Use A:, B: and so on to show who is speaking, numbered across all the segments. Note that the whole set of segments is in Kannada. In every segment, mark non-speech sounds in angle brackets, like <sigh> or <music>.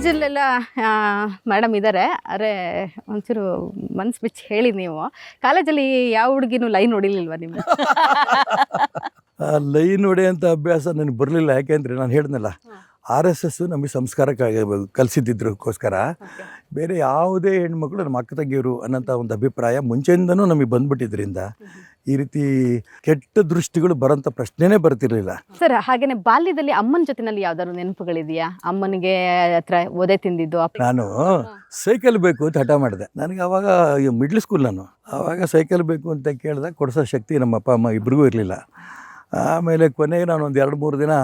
A: ಕಾಲೇಜಲ್ಲೆಲ್ಲ ಮೇಡಮ್ ಇದ್ದಾರೆ ಅರೆ ಒಂಚೂರು ಮನ್ಸು ಬಿಚ್ಚಿ ಹೇಳಿ ನೀವು. ಕಾಲೇಜಲ್ಲಿ ಯಾವ ಹುಡುಗಿನೂ ಲೈನ್ ಹೊಡಿಲಿಲ್ವಾ
B: ನಿಮ್ಮ <laughs> ಲೈನ್ ಹೊಡೆಯಂಥ ಅಭ್ಯಾಸ ನನಗೆ ಬರಲಿಲ್ಲ. ಯಾಕೆಂದರೆ ನಾನು ಹೇಳಿದ್ನಲ್ಲ ಆರ್ ಎಸ್ ಎಸ್ಸು ನಮಗೆ ಸಂಸ್ಕಾರಕ್ಕಾಗಿ ಕಲಿಸಿದ್ದಿದ್ರಕ್ಕೋಸ್ಕರ ಬೇರೆ ಯಾವುದೇ ಹೆಣ್ಮಕ್ಳು ನಮ್ಮ ಅಕ್ಕ ತಂಗಿಯರು ಅನ್ನೋಂಥ ಒಂದು ಅಭಿಪ್ರಾಯ ಮುಂಚೆಯಿಂದನೂ ನಮಗೆ ಬಂದ್ಬಿಟ್ಟಿದ್ರಿಂದ ಈ ರೀತಿ ಕೆಟ್ಟ ದೃಷ್ಟಿಗಳು ಬರೋಂಥ ಪ್ರಶ್ನೆನೇ ಬರ್ತಿರ್ಲಿಲ್ಲ.
A: ಸರ್ ಹಾಗೇನೆ ಬಾಲ್ಯದಲ್ಲಿ ಅಮ್ಮನ ಜೊತೆನಲ್ಲಿ ಯಾವ್ದಾದ್ರು ನೆನಪುಗಳಿದೆಯಾ? ಅಮ್ಮನಿಗೆ ಹತ್ರ ಒದೆ ತಿಂದಿದ್ದು ಅಪ್ಪ
B: ನಾನು ಸೈಕಲ್ ಬೇಕು ಅಂತ ಹಠ ಮಾಡಿದೆ. ನನಗೆ ಅವಾಗ ಮಿಡ್ಲ್ ಸ್ಕೂಲ್ ನಾನು. ಅವಾಗ ಸೈಕಲ್ ಬೇಕು ಅಂತ ಕೇಳಿದಾಗ ಕೊಡಿಸೋ ಶಕ್ತಿ ನಮ್ಮ ಅಪ್ಪ ಅಮ್ಮ ಇಬ್ರಿಗೂ ಇರಲಿಲ್ಲ. ಆಮೇಲೆ ಕೊನೆಗೆ ನಾನು ಒಂದು ಎರಡು ಮೂರು ದಿನ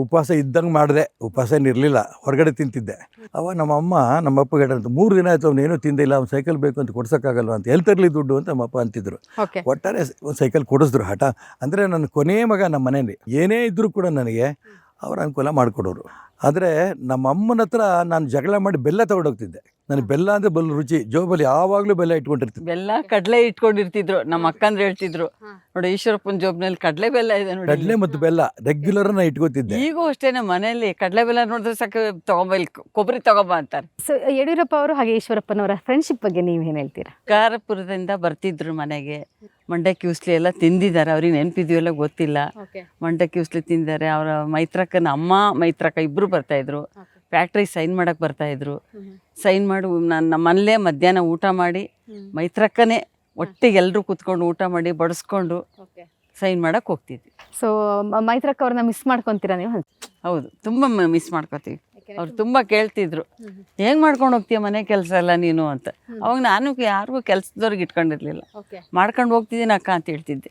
B: ಉಪವಾಸ ಇದ್ದಂಗೆ ಮಾಡಿದೆ. ಉಪವಾಸ ಏನಿರಲಿಲ್ಲ ಹೊರಗಡೆ ತಿಂತಿದ್ದೆ. ಅವ ನಮ್ಮ ಅಮ್ಮ ನಮ್ಮ ಅಪ್ಪಗೆ ಹೇಳಿದ್ರು ಮೂರು ದಿನ ಆಯಿತು ಅವನೇನು ಏನೂ ತಿಂದಿಲ್ಲ ಅವ್ನು ಸೈಕಲ್ ಬೇಕು ಅಂತ ಕೊಡ್ಸೋಕ್ಕಾಗಲ್ವ ಅಂತ. ಎಲ್ಲಿ ತರಲಿ ದುಡ್ಡು ಅಂತ ನಮ್ಮ ಅಪ್ಪ ಅಂತಿದ್ರು ಒಟ್ಟಾರೆ ಒಂದು ಸೈಕಲ್ ಕೊಡಿಸಿದ್ರು ಹಠ. ಅಂದರೆ ನನ್ನ ಕೊನೆಯ ಮಗ ನಮ್ಮ ಮನೇಲಿ. ಏನೇ ಇದ್ದರೂ ಕೂಡ ನನಗೆ ಅವ್ರ ಅನುಕೂಲ ಮಾಡಿಕೊಡೋರು. ಆದರೆ ನಮ್ಮ ಅಮ್ಮನ ಹತ್ರ ನಾನು ಜಗಳ ಮಾಡಿ ಬೆಲ್ಲ ತಗೊಂಡೋಗ್ತಿದ್ದೆ ನನಗೆ ಬೆಲ್ಲ ಅಂದ್ರೆ ಬಲ್ಲ ರುಚಿ. ಜೋಬಲ್ಲಿ ಯಾವಾಗಲೂ ಬೆಲ್ಲ ಇಟ್ಕೊಂಡಿರ್ತೀನಿ.
C: ಬೆಲ್ಲ ಕಡಲೆ ಇಟ್ಕೊಂಡಿರ್ತಿದ್ರು. ನಮ್ಮ ಅಕ್ಕಂದ್ರೆ ಹೇಳ್ತಿದ್ರು. ನೋಡಿ ಈಶ್ವರಪ್ಪನ ಜೋಬ್ನಲ್ಲಿ ಕಡಲೆ ಬೆಲ್ಲ ಇದೆ ನೋಡಿ
B: ಕಡಲೆ ಮತ್ತು ಬೆಲ್ಲ ರೆಗ್ಯುಲರ್ ನಾ ಇಟ್ಕೋತಿದ್ದೆ.
C: ಈಗ ಅಷ್ಟೇನೆ ಮನೆಯಲ್ಲಿ ಕಡಲೆ ಬೆಲ್ಲ ನೋಡಿದ್ರೆ ಸಾಕು ತಗೊಂಬ ಇಲ್ಲಿ ಕೊಬ್ಬರಿ ತಗೊಂಬ ಅಂತಾರೆ.
A: ಸೊ ಯಡಿಯೂರಪ್ಪ ಅವರು ಹಾಗೆ ಈಶ್ವರಪ್ಪನವರ ಫ್ರೆಂಡ್ಶಿಪ್ ಬಗ್ಗೆ ನೀವು ಏನು ಹೇಳ್ತೀರಾ?
C: ಕಾರಪುರದಿಂದ ಬರ್ತಿದ್ರು ಮನೆಗೆ. ಮಂಡಕ್ಕಿ ಉಸ್ಲಿ ಎಲ್ಲ ತಿಂದಿದ್ದಾರೆ. ಅವ್ರಿಗೆ ನೆನಪಿದ್ಯೋ ಗೊತ್ತಿಲ್ಲ.
A: ಓಕೆ
C: ಮಂಡಕ್ಕಿ ಉಸ್ಲಿ ತಿಂದಿದ್ದಾರೆ. ಅವರ ಮೈತ್ರಕ್ಕನ ಅಮ್ಮ ಮೈತ್ರಕ್ಕ ಇಬ್ಬರು ಬರ್ತಾ ಫ್ಯಾಕ್ಟ್ರಿ ಸೈನ್ ಮಾಡಕ್ ಬರ್ತಾ ಇದ್ರು. ಸೈನ್ ಮಾಡಿ ನಾನು ನಮ್ಮಲ್ಲೇ ಮಧ್ಯಾಹ್ನ ಊಟ ಮಾಡಿ ಮೈತ್ರಕ್ಕನೇ ಒಟ್ಟಿಗೆ ಎಲ್ಲರೂ ಕೂತ್ಕೊಂಡು ಊಟ ಮಾಡಿ ಬಡಿಸ್ಕೊಂಡು ಸೈನ್ ಮಾಡಕ್ಕೆ ಹೋಗ್ತಿದ್ವಿ.
A: ಸೊ ಮೈತ್ರಕ್ಕ ಅವ್ರನ್ನ ಮಿಸ್ ಮಾಡ್ಕೊಂತೀರಾ ನೀವು?
C: ಹೌದು ತುಂಬ ಮಿಸ್ ಮಾಡ್ಕೊತೀವಿ. ಅವ್ರು ತುಂಬ ಕೇಳ್ತಿದ್ರು. ಹೆಂಗ್ ಮಾಡ್ಕೊಂಡು ಹೋಗ್ತೀಯ ಮನೆ ಕೆಲಸ ಎಲ್ಲ ನೀನು? ಅಂತ. ಅವಾಗ ನಾನು ಯಾರಿಗೂ ಕೆಲ್ಸದವ್ರಿಗೆ ಇಟ್ಕೊಂಡಿರ್ಲಿಲ್ಲ. ಮಾಡ್ಕೊಂಡು ಹೋಗ್ತಿದ್ದೀನಿ ಅಕ್ಕ ಅಂತ ಹೇಳ್ತಿದ್ದೆ.